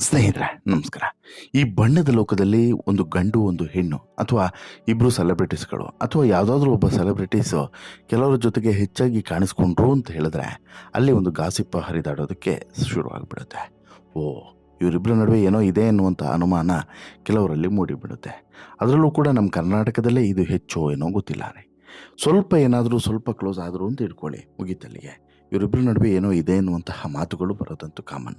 ಸ್ನೇಹಿತರೆ, ನಮಸ್ಕಾರ. ಈ ಬಣ್ಣದ ಲೋಕದಲ್ಲಿ ಒಂದು ಗಂಡು, ಒಂದು ಹೆಣ್ಣು, ಅಥವಾ ಇಬ್ಬರು ಸೆಲೆಬ್ರಿಟೀಸ್ಗಳು ಅಥವಾ ಯಾವುದಾದ್ರೂ ಒಬ್ಬ ಸೆಲೆಬ್ರಿಟೀಸು ಕೆಲವರ ಜೊತೆಗೆ ಹೆಚ್ಚಾಗಿ ಕಾಣಿಸ್ಕೊಂಡ್ರು ಅಂತ ಹೇಳಿದ್ರೆ, ಅಲ್ಲಿ ಒಂದು ಗಾಸಿಪ್ಪ ಹರಿದಾಡೋದಕ್ಕೆ ಶುರುವಾಗಿಬಿಡುತ್ತೆ. ಓ ಇವರಿಬ್ಬರ ನಡುವೆ ಏನೋ ಇದೆ ಎನ್ನುವಂಥ ಅನುಮಾನ ಕೆಲವರಲ್ಲಿ ಮೂಡಿಬಿಡುತ್ತೆ. ಅದರಲ್ಲೂ ಕೂಡ ನಮ್ಮ ಕರ್ನಾಟಕದಲ್ಲೇ ಇದು ಹೆಚ್ಚು ಏನೋ ಗೊತ್ತಿಲ್ಲ ಸ್ವಲ್ಪ ಏನಾದರೂ, ಸ್ವಲ್ಪ ಕ್ಲೋಸ್ ಆದರೂ ಅಂತ ಇಟ್ಕೊಳ್ಳಿ ಮುಗಿತಲ್ಲಿಗೆ. ಇವರಿಬ್ಬರ ನಡುವೆ ಏನೋ ಇದೆ ಎನ್ನುವಂತಹ ಮಾತುಗಳು ಬರೋದಂತೂ ಕಾಮನ್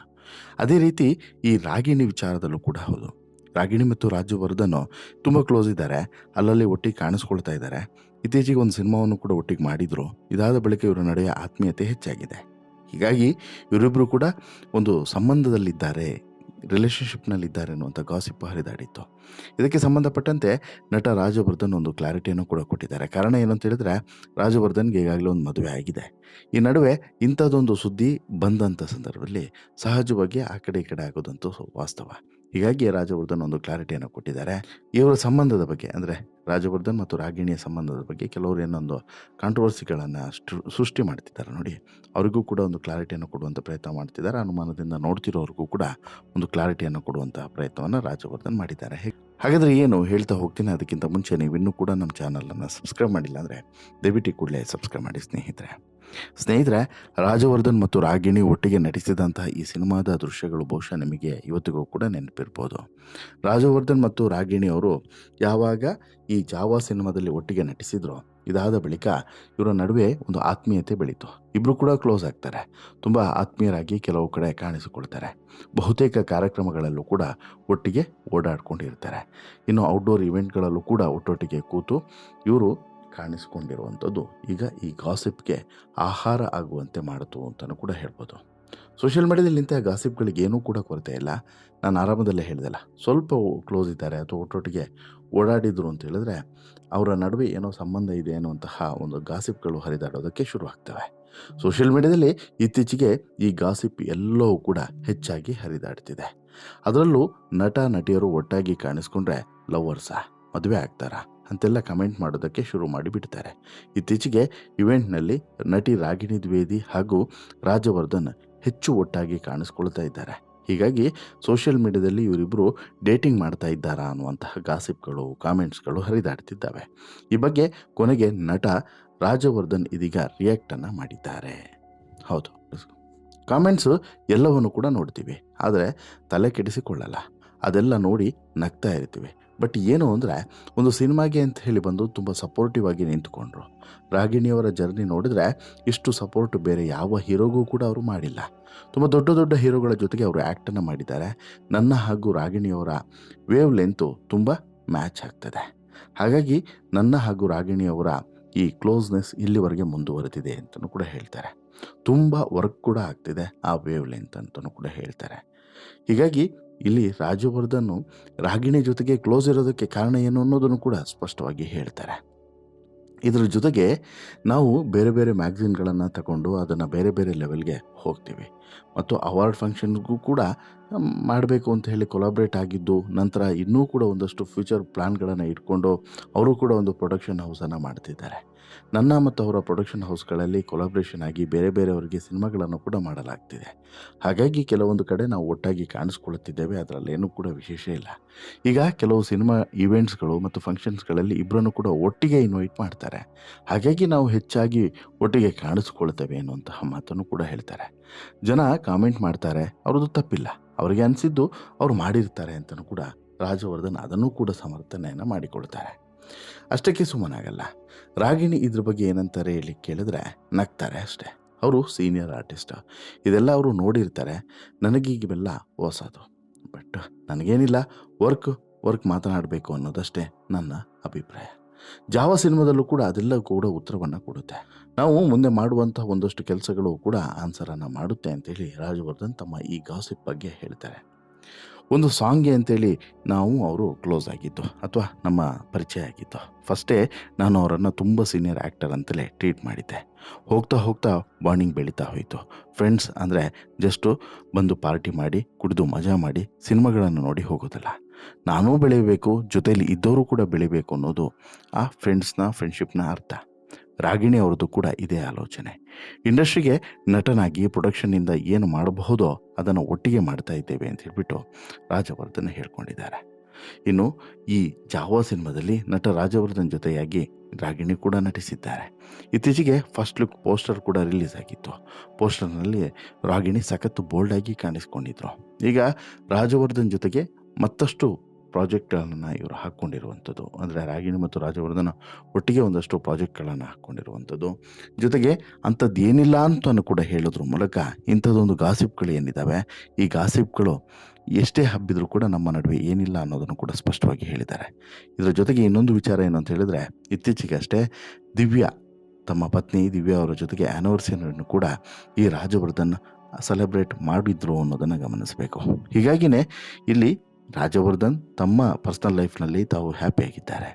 ಅದೇ ರೀತಿ ಈ ರಾಗಿಣಿ ವಿಚಾರದಲ್ಲೂ ಕೂಡ ಹೌದು. ರಾಗಿಣಿ ಮತ್ತು ರಾಜವರ್ಧನ್ ತುಂಬ ಕ್ಲೋಸ್ ಇದ್ದಾರೆ. ಅಲ್ಲಲ್ಲಿ ಒಟ್ಟಿಗೆ ಕಾಣಿಸ್ಕೊಳ್ತಾ ಇದ್ದಾರೆ. ಇತ್ತೀಚೆಗೆ ಒಂದು ಸಿನಿಮಾವನ್ನು ಕೂಡ ಒಟ್ಟಿಗೆ ಮಾಡಿದರು. ಇದಾದ ಬಳಿಕ ಇವರ ನಡುವೆ ಆತ್ಮೀಯತೆ ಹೆಚ್ಚಾಗಿದೆ. ಹೀಗಾಗಿ ಇವರಿಬ್ಬರು ಕೂಡ ಒಂದು ಸಂಬಂಧದಲ್ಲಿದ್ದಾರೆ ರಿಲೇಷನ್ಶಿಪ್ನಲ್ಲಿದ್ದಾರೆ ಅನ್ನುವಂಥ ಗಾಸಿಪ್ ಹರಿದಾಡಿತ್ತು. ಇದಕ್ಕೆ ಸಂಬಂಧಪಟ್ಟಂತೆ ನಟ ರಾಜವರ್ಧನ್ ಒಂದು ಕ್ಲಾರಿಟಿಯನ್ನು ಕೂಡ ಕೊಟ್ಟಿದ್ದಾರೆ. ಕಾರಣ ಏನು ಅಂತ ಹೇಳಿದ್ರೆ ರಾಜವರ್ಧನ್ಗೆ ಈಗಾಗಲೇ ಒಂದು ಮದುವೆ ಆಗಿದೆ. ಈ ನಡುವೆ ಇಂಥದ್ದೊಂದು ಸುದ್ದಿ ಬಂದಂಥ ಸಂದರ್ಭದಲ್ಲಿ ಸಹಜವಾಗಿ ಆ ಕಡೆ ಈ ಕಡೆ ಆಗೋದಂತೂ ವಾಸ್ತವ. ಹೀಗಾಗಿ ರಾಜವರ್ಧನ್ ಒಂದು ಕ್ಲಾರಿಟಿಯನ್ನು ಕೊಟ್ಟಿದ್ದಾರೆ. ಇವರ ಸಂಬಂಧದ ಬಗ್ಗೆ, ಅಂದರೆ ರಾಜವರ್ಧನ್ ಮತ್ತು ರಾಗಿಣಿಯ ಸಂಬಂಧದ ಬಗ್ಗೆ ಕೆಲವರು ಏನೊಂದು ಕಾಂಟ್ರವರ್ಸಿಗಳನ್ನು ಸೃಷ್ಟಿ ಮಾಡ್ತಿದ್ದಾರೆ ನೋಡಿ. ಅವರಿಗೂ ಕೂಡ ಒಂದು ಕ್ಲಾರಿಟಿಯನ್ನು ಕೊಡುವಂಥ ಪ್ರಯತ್ನ ಮಾಡ್ತಿದ್ದಾರೆ. ಅನುಮಾನದಿಂದ ನೋಡ್ತಿರೋರಿಗೂ ಕೂಡ ಒಂದು ಕ್ಲಾರಿಟಿಯನ್ನು ಕೊಡುವಂಥ ಪ್ರಯತ್ನವನ್ನು ರಾಜವರ್ಧನ್ ಮಾಡಿದ್ದಾರೆ. ಹಾಗಾದರೆ ಏನು ಹೇಳ್ತಾ ಹೋಗ್ತೀನಿ. ಅದಕ್ಕಿಂತ ಮುಂಚೆ ನೀವು ಇನ್ನೂ ಕೂಡ ನಮ್ಮ ಚಾನಲನ್ನು ಸಬ್ಸ್ಕ್ರೈಬ್ ಮಾಡಿಲ್ಲ ಅಂದರೆ ದಯವಿಟ್ಟು ಕೂಡಲೇ ಸಬ್ಸ್ಕ್ರೈಬ್ ಮಾಡಿ ಸ್ನೇಹಿತರೆ. ಸ್ನೇಹಿತರೆ, ರಾಜವರ್ಧನ್ ಮತ್ತು ರಾಗಿಣಿ ಒಟ್ಟಿಗೆ ನಟಿಸಿದಂತಹ ಈ ಸಿನಿಮಾದ ದೃಶ್ಯಗಳು ಬಹುಶಃ ನಿಮಗೆ ಇವತ್ತಿಗೂ ಕೂಡ ನೆನಪಿರ್ಬೋದು. ರಾಜವರ್ಧನ್ ಮತ್ತು ರಾಗಿಣಿ ಅವರು ಯಾವಾಗ ಈ ಜಾವಾ ಸಿನಿಮಾದಲ್ಲಿ ಒಟ್ಟಿಗೆ ನಟಿಸಿದ್ರು, ಇದಾದ ಬಳಿಕ ಇವರ ನಡುವೆ ಒಂದು ಆತ್ಮೀಯತೆ ಬೆಳೀತು. ಇಬ್ಬರು ಕೂಡ ಕ್ಲೋಸ್ ಆಗ್ತಾರೆ. ತುಂಬ ಆತ್ಮೀಯರಾಗಿ ಕೆಲವು ಕಡೆ ಕಾಣಿಸಿಕೊಳ್ತಾರೆ. ಬಹುತೇಕ ಕಾರ್ಯಕ್ರಮಗಳಲ್ಲೂ ಕೂಡ ಒಟ್ಟಿಗೆ ಓಡಾಡ್ಕೊಂಡಿರ್ತಾರೆ. ಇನ್ನು ಔಟ್ಡೋರ್ ಇವೆಂಟ್ಗಳಲ್ಲೂ ಕೂಡ ಒಟ್ಟೊಟ್ಟಿಗೆ ಕೂತು ಇವರು ಕಾಣಿಸಿಕೊಂಡಿರುವಂಥದ್ದು. ಈಗ ಈ ಗಾಸಿಪ್ಗೆ ಆಹಾರ ಆಗುವಂತೆ ಮಾಡಿತು ಅಂತಲೂ ಕೂಡ ಹೇಳ್ಬೋದು. ಸೋಷಿಯಲ್ ಮೀಡಿಯಾದಲ್ಲಿ ಇಂಥ ಗಾಸಿಪ್ಗಳಿಗೆ ಏನೂ ಕೂಡ ಕೊರತೆ ಇಲ್ಲ. ನಾನು ಆರಂಭದಲ್ಲೇ ಹೇಳಿದೆಲ್ಲ, ಸ್ವಲ್ಪ ಕ್ಲೋಸ್ ಇದ್ದಾರೆ ಅಥವಾ ಒಟ್ಟೊಟ್ಟಿಗೆ ಓಡಾಡಿದ್ರು ಅಂತ ಹೇಳಿದ್ರೆ ಅವರ ನಡುವೆ ಏನೋ ಸಂಬಂಧ ಇದೆ ಅನ್ನುವಂತಹ ಒಂದು ಗಾಸಿಪ್ಗಳು ಹರಿದಾಡೋದಕ್ಕೆ ಶುರು ಆಗ್ತವೆ. ಸೋಷಿಯಲ್ ಮೀಡಿಯಾದಲ್ಲಿ ಇತ್ತೀಚೆಗೆ ಈ ಗಾಸಿಪ್ ಎಲ್ಲವೂ ಕೂಡ ಹೆಚ್ಚಾಗಿ ಹರಿದಾಡ್ತಿದೆ. ಅದರಲ್ಲೂ ನಟ, ನಟಿಯರು ಒಟ್ಟಾಗಿ ಕಾಣಿಸ್ಕೊಂಡ್ರೆ ಲವರ್ಸಾ ಮದುವೆ ಆಗ್ತಾರಾ? ಅಂತೆಲ್ಲ ಕಮೆಂಟ್ ಮಾಡೋದಕ್ಕೆ ಶುರು ಮಾಡಿಬಿಡ್ತಾರೆ. ಇತ್ತೀಚೆಗೆ ಇವೆಂಟ್ನಲ್ಲಿ ನಟಿ ರಾಗಿಣಿ ದ್ವೇದಿ ಹಾಗೂ ರಾಜವರ್ಧನ್ ಹೆಚ್ಚು ಒಟ್ಟಾಗಿ ಕಾಣಿಸ್ಕೊಳ್ತಾ ಇದ್ದಾರೆ. ಹೀಗಾಗಿ ಸೋಷಿಯಲ್ ಮೀಡಿಯಾದಲ್ಲಿ ಇವರಿಬ್ಬರು ಡೇಟಿಂಗ್ ಮಾಡ್ತಾ ಇದ್ದಾರಾ ಅನ್ನುವಂತಹ ಗಾಸಿಪ್ಗಳು, ಕಾಮೆಂಟ್ಸ್ಗಳು ಹರಿದಾಡ್ತಿದ್ದಾವೆ. ಈ ಬಗ್ಗೆ ಕೊನೆಗೆ ನಟ ರಾಜವರ್ಧನ್ ಇದೀಗ ರಿಯಾಕ್ಟನ್ನು ಮಾಡಿದ್ದಾರೆ. ಹೌದು. ಕಾಮೆಂಟ್ಸು ಎಲ್ಲವನ್ನು ಕೂಡ ನೋಡ್ತೀವಿ. ಆದರೆ ತಲೆ ಕೆಡಿಸಿಕೊಳ್ಳಲ್ಲ. ಅದೆಲ್ಲ ನೋಡಿ ನಗ್ತಾ ಇರ್ತೀವಿ. ಬಟ್ ಏನು ಅಂದರೆ, ಒಂದು ಸಿನಿಮಾಗೆ ಅಂತ ಹೇಳಿ ಬಂದು ತುಂಬ ಸಪೋರ್ಟಿವ್ ಆಗಿ ನಿಂತ್ಕೊಂಡ್ರು. ರಾಗಿಣಿಯವರ ಜರ್ನಿ ನೋಡಿದ್ರೆ ಇಷ್ಟು ಸಪೋರ್ಟ್ ಬೇರೆ ಯಾವ ಹೀರೋಗೂ ಕೂಡ ಅವರು ಮಾಡಿಲ್ಲ. ತುಂಬ ದೊಡ್ಡ ದೊಡ್ಡ ಹೀರೋಗಳ ಜೊತೆಗೆ ಅವರು ಆ್ಯಕ್ಟನ್ನು ಮಾಡಿದ್ದಾರೆ. ನನ್ನ ಹಾಗೂ ರಾಗಿಣಿಯವರ ವೇವ್ ಲೆಂತು ತುಂಬ ಮ್ಯಾಚ್ ಆಗ್ತದೆ. ಹಾಗಾಗಿ ನನ್ನ ಹಾಗೂ ರಾಗಿಣಿಯವರ ಈ ಕ್ಲೋಸ್ನೆಸ್ ಇಲ್ಲಿವರೆಗೆ ಮುಂದುವರೆದಿದೆ ಅಂತಲೂ ಕೂಡ ಹೇಳ್ತಾರೆ. ತುಂಬ ವರ್ಕ್ ಕೂಡ ಆಗ್ತಿದೆ ಆ ವೇವ್ ಲೆಂತ್ ಅಂತಲೂ ಕೂಡ ಹೇಳ್ತಾರೆ. ಹೀಗಾಗಿ ಇಲ್ಲಿ ರಾಜವರ್ಧನ್ ರಾಗಿಣಿ ಜೊತೆಗೆ ಕ್ಲೋಸ್ ಇರೋದಕ್ಕೆ ಕಾರಣ ಏನು ಅನ್ನೋದನ್ನು ಕೂಡ ಸ್ಪಷ್ಟವಾಗಿ ಹೇಳ್ತಾರೆ. ಇದರ ಜೊತೆಗೆ ನಾವು ಬೇರೆ ಬೇರೆ ಮ್ಯಾಗ್ಝಿನ್ಗಳನ್ನು ತಗೊಂಡು ಅದನ್ನು ಬೇರೆ ಬೇರೆ ಲೆವೆಲ್ಗೆ ಹೋಗ್ತೀವಿ. ಮತ್ತು ಅವಾರ್ಡ್ ಫಂಕ್ಷನ್ಗೂ ಕೂಡ ಮಾಡಬೇಕು ಅಂತ ಹೇಳಿ ಕೊಲಾಬ್ರೇಟ್ ಆಗಿದ್ದು ನಂತರ ಇನ್ನೂ ಕೂಡ ಒಂದಷ್ಟು ಫ್ಯೂಚರ್ ಪ್ಲ್ಯಾನ್ಗಳನ್ನು ಇಟ್ಕೊಂಡು ಅವರು ಕೂಡ ಒಂದು ಪ್ರೊಡಕ್ಷನ್ ಹೌಸನ್ನು ಮಾಡ್ತಿದ್ದಾರೆ. ನನ್ನ ಮತ್ತು ಅವರ ಪ್ರೊಡಕ್ಷನ್ ಹೌಸ್ಗಳಲ್ಲಿ ಕೊಲಾಬ್ರೇಷನ್ ಆಗಿ ಬೇರೆ ಬೇರೆಯವರಿಗೆ ಸಿನಿಮಾಗಳನ್ನು ಕೂಡ ಮಾಡಲಾಗ್ತಿದೆ. ಹಾಗಾಗಿ ಕೆಲವೊಂದು ಕಡೆ ನಾವು ಒಟ್ಟಾಗಿ ಕಾಣಿಸ್ಕೊಳ್ಳುತ್ತಿದ್ದೇವೆ ಅದರಲ್ಲೇನೂ ಕೂಡ ವಿಶೇಷ ಇಲ್ಲ. ಈಗ ಕೆಲವು ಸಿನಿಮಾ ಈವೆಂಟ್ಸ್ಗಳು ಮತ್ತು ಫಂಕ್ಷನ್ಸ್ಗಳಲ್ಲಿ ಇಬ್ಬರನ್ನು ಕೂಡ ಒಟ್ಟಿಗೆ ಇನ್ವೈಟ್ ಮಾಡ್ತಾರೆ. ಹಾಗಾಗಿ ನಾವು ಹೆಚ್ಚಾಗಿ ಒಟ್ಟಿಗೆ ಕಾಣಿಸ್ಕೊಳ್ತೇವೆ ಅನ್ನುವಂತಹ ಮಾತನ್ನು ಕೂಡ ಹೇಳ್ತಾರೆ. ಜನ ಕಾಮೆಂಟ್ ಮಾಡ್ತಾರೆ, ಅವ್ರದ್ದು ತಪ್ಪಿಲ್ಲ. ಅವರಿಗೆ ಅನಿಸಿದ್ದು ಅವರು ಮಾಡಿರ್ತಾರೆ ಅಂತಲೂ ಕೂಡ ರಾಜವರ್ಧನ್ ಅದನ್ನು ಕೂಡ ಸಮರ್ಥನೆಯನ್ನು ಮಾಡಿಕೊಳ್ತಾರೆ. ಅಷ್ಟಕ್ಕೆ ಸುಮ್ಮನಾಗಲ್ಲ. ರಾಗಿಣಿ ಇದ್ರ ಬಗ್ಗೆ ಏನಂತಾರೆ ಹೇಳಿ ಕೇಳಿದ್ರೆ ನಗ್ತಾರೆ ಅಷ್ಟೇ. ಅವರು ಸೀನಿಯರ್ ಆರ್ಟಿಸ್ಟ್ ಇದೆಲ್ಲ ಅವರು ನೋಡಿರ್ತಾರೆ. ನನಗೀಗಿವೆಲ್ಲ ಹೊಸದು. ಬಟ್ ನನಗೇನಿಲ್ಲ ವರ್ಕ್ ವರ್ಕ್ ಮಾತನಾಡಬೇಕು ಅನ್ನೋದಷ್ಟೇ ನನ್ನ ಅಭಿಪ್ರಾಯ. ಜಾವ ಸಿನಿಮಾದಲ್ಲೂ ಕೂಡ ಅದೆಲ್ಲ ಕೂಡ ಉತ್ತರವನ್ನು ಕೊಡುತ್ತೆ. ನಾವು ಮುಂದೆ ಮಾಡುವಂಥ ಒಂದಷ್ಟು ಕೆಲಸಗಳು ಕೂಡ ಆನ್ಸರನ್ನು ಮಾಡುತ್ತೆ ಅಂತೇಳಿ ರಾಜವರ್ಧನ್ ತಮ್ಮ ಈ ಗಾಸಿಪ್ ಬಗ್ಗೆ ಹೇಳ್ತಾರೆ. ಒಂದು ಸಾಂಗ್ಗೆ ಅಂತೇಳಿ ನಾವು ಅವರು ಕ್ಲೋಸ್ ಆಗಿದ್ದು ಅಥವಾ ನಮ್ಮ ಪರಿಚಯ ಆಗಿತ್ತು ಫಸ್ಟೇ ನಾನು ಅವರನ್ನು ತುಂಬ ಸೀನಿಯರ್ ಆ್ಯಕ್ಟರ್ ಅಂತಲೇ ಟ್ರೀಟ್ ಮಾಡಿದ್ದೆ. ಹೋಗ್ತಾ ಹೋಗ್ತಾ ಬಾಂಡಿಂಗ್ ಬೆಳೀತಾ ಹೋಯಿತು. ಫ್ರೆಂಡ್ಸ್ ಅಂದರೆ ಜಸ್ಟು ಬಂದು ಪಾರ್ಟಿ ಮಾಡಿ, ಕುಡಿದು ಮಜಾ ಮಾಡಿ, ಸಿನಿಮಾಗಳನ್ನು ನೋಡಿ ಹೋಗೋದಲ್ಲ. ನಾನೂ ಬೆಳಿಬೇಕು ಜೊತೆಯಲ್ಲಿ ಇದ್ದವರು ಕೂಡ ಬೆಳಿಬೇಕು ಅನ್ನೋದು ಆ ಫ್ರೆಂಡ್ಸ್ನ, ಫ್ರೆಂಡ್ಶಿಪ್ನ ಅರ್ಥ. ರಾಗಿಣಿ ಅವ್ರದ್ದು ಕೂಡ ಇದೇ ಆಲೋಚನೆ. ಇಂಡಸ್ಟ್ರಿಗೆ ನಟನಾಗಿ ಪ್ರೊಡಕ್ಷನ್ನಿಂದ ಏನು ಮಾಡಬಹುದೋ ಅದನ್ನು ಒಟ್ಟಿಗೆ ಮಾಡ್ತಾ ಇದ್ದೇವೆ ಅಂತ ಹೇಳ್ಬಿಟ್ಟು ರಾಜವರ್ಧನ್ ಹೇಳ್ಕೊಂಡಿದ್ದಾರೆ. ಇನ್ನು ಈ ಜಾವಾ ಸಿನಿಮಾದಲ್ಲಿ ನಟ ರಾಜವರ್ಧನ್ ಜೊತೆಯಾಗಿ ರಾಗಿಣಿ ಕೂಡ ನಟಿಸಿದ್ದಾರೆ. ಇತ್ತೀಚೆಗೆ ಫಸ್ಟ್ ಲುಕ್ ಪೋಸ್ಟರ್ ಕೂಡ ರಿಲೀಸ್ ಆಗಿತ್ತು. ಪೋಸ್ಟರ್ನಲ್ಲಿ ರಾಗಿಣಿ ಸಖತ್ತು ಬೋಲ್ಡಾಗಿ ಕಾಣಿಸ್ಕೊಂಡಿದ್ರು. ಈಗ ರಾಜವರ್ಧನ್ ಜೊತೆಗೆ ಮತ್ತಷ್ಟು ಪ್ರಾಜೆಕ್ಟ್ಗಳನ್ನು ಇವರು ಹಾಕ್ಕೊಂಡಿರುವಂಥದ್ದು ಅಂದರೆ ರಾಗಿಣಿ ಮತ್ತು ರಾಜವರ್ಧನ ಒಟ್ಟಿಗೆ ಒಂದಷ್ಟು ಪ್ರಾಜೆಕ್ಟ್ಗಳನ್ನು ಹಾಕ್ಕೊಂಡಿರುವಂಥದ್ದು ಜೊತೆಗೆ ಅಂಥದ್ದು ಏನಿಲ್ಲ ಅಂತಲೂ ಕೂಡ ಹೇಳೋದ್ರ ಮೂಲಕ ಇಂಥದ್ದೊಂದು ಗಾಸಿಪ್ಗಳು ಏನಿದ್ದಾವೆ ಈ ಗಾಸಿಪ್ಗಳು ಎಷ್ಟೇ ಹಬ್ಬಿದ್ರು ಕೂಡ ನಮ್ಮ ನಡುವೆ ಏನಿಲ್ಲ ಅನ್ನೋದನ್ನು ಕೂಡ ಸ್ಪಷ್ಟವಾಗಿ ಹೇಳಿದ್ದಾರೆ. ಇದರ ಜೊತೆಗೆ ಇನ್ನೊಂದು ವಿಚಾರ ಏನು ಅಂತ ಹೇಳಿದ್ರೆ, ಇತ್ತೀಚೆಗೆ ಅಷ್ಟೇ ದಿವ್ಯ, ತಮ್ಮ ಪತ್ನಿ ದಿವ್ಯಾ ಅವರ ಜೊತೆಗೆ ಆ್ಯನಿವರ್ಸರಿಯನ್ನು ಕೂಡ ಈ ರಾಜವರ್ಧನ್ ಸೆಲೆಬ್ರೇಟ್ ಮಾಡಿದ್ರು ಅನ್ನೋದನ್ನು ಗಮನಿಸಬೇಕು. ಹೀಗಾಗಿಯೇ ಇಲ್ಲಿ ರಾಜವರ್ಧನ್ ತಮ್ಮ ಪರ್ಸ್ನಲ್ ಲೈಫ್ನಲ್ಲಿ ತಾವು ಹ್ಯಾಪಿಯಾಗಿದ್ದಾರೆ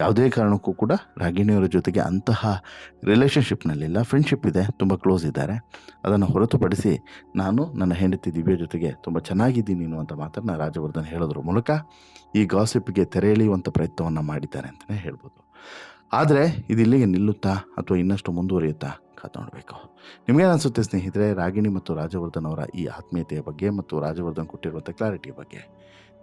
ಯಾವುದೇ ಕಾರಣಕ್ಕೂ ಕೂಡ ರಾಗಿಣಿಯವರ ಜೊತೆಗೆ ಅಂತಹ ರಿಲೇಷನ್ಶಿಪ್ನಲ್ಲಿಲ್ಲ ಫ್ರೆಂಡ್ಶಿಪ್ ಇದೆ, ತುಂಬ ಕ್ಲೋಸ್ ಇದ್ದಾರೆ. ಅದನ್ನು ಹೊರತುಪಡಿಸಿ ನಾನು ನನ್ನ ಹೆಂಡತಿ ದಿವ್ಯ ಜೊತೆಗೆ ತುಂಬ ಚೆನ್ನಾಗಿದ್ದೀನಿ ಅನ್ನುವಂಥ ಮಾತನ್ನು ರಾಜವರ್ಧನ್ ಹೇಳೋದ್ರ ಮೂಲಕ ಈ ಗಾಸಿಪ್ಗೆ ತೆರೆ ಎಳೆಯುವಂಥ ಪ್ರಯತ್ನವನ್ನು ಮಾಡಿದ್ದಾರೆ ಅಂತಲೇ ಹೇಳ್ಬೋದು. ಆದರೆ ಇದು ಇಲ್ಲಿಗೆ ನಿಲ್ಲುತ್ತಾ ಅಥವಾ ಇನ್ನಷ್ಟು ಮುಂದುವರಿಯುತ್ತಾ ಕಾದು ನೋಡಬೇಕು. ನಿಮಗೇನು ಸ್ನೇಹಿತರೆ ರಾಗಿಣಿ ಮತ್ತು ರಾಜವರ್ಧನ್ ಅವರ ಈ ಆತ್ಮೀಯತೆಯ ಬಗ್ಗೆ ಮತ್ತು ರಾಜವರ್ಧನ್ ಕೊಟ್ಟಿರುವಂಥ ಕ್ಲಾರಿಟಿ ಬಗ್ಗೆ?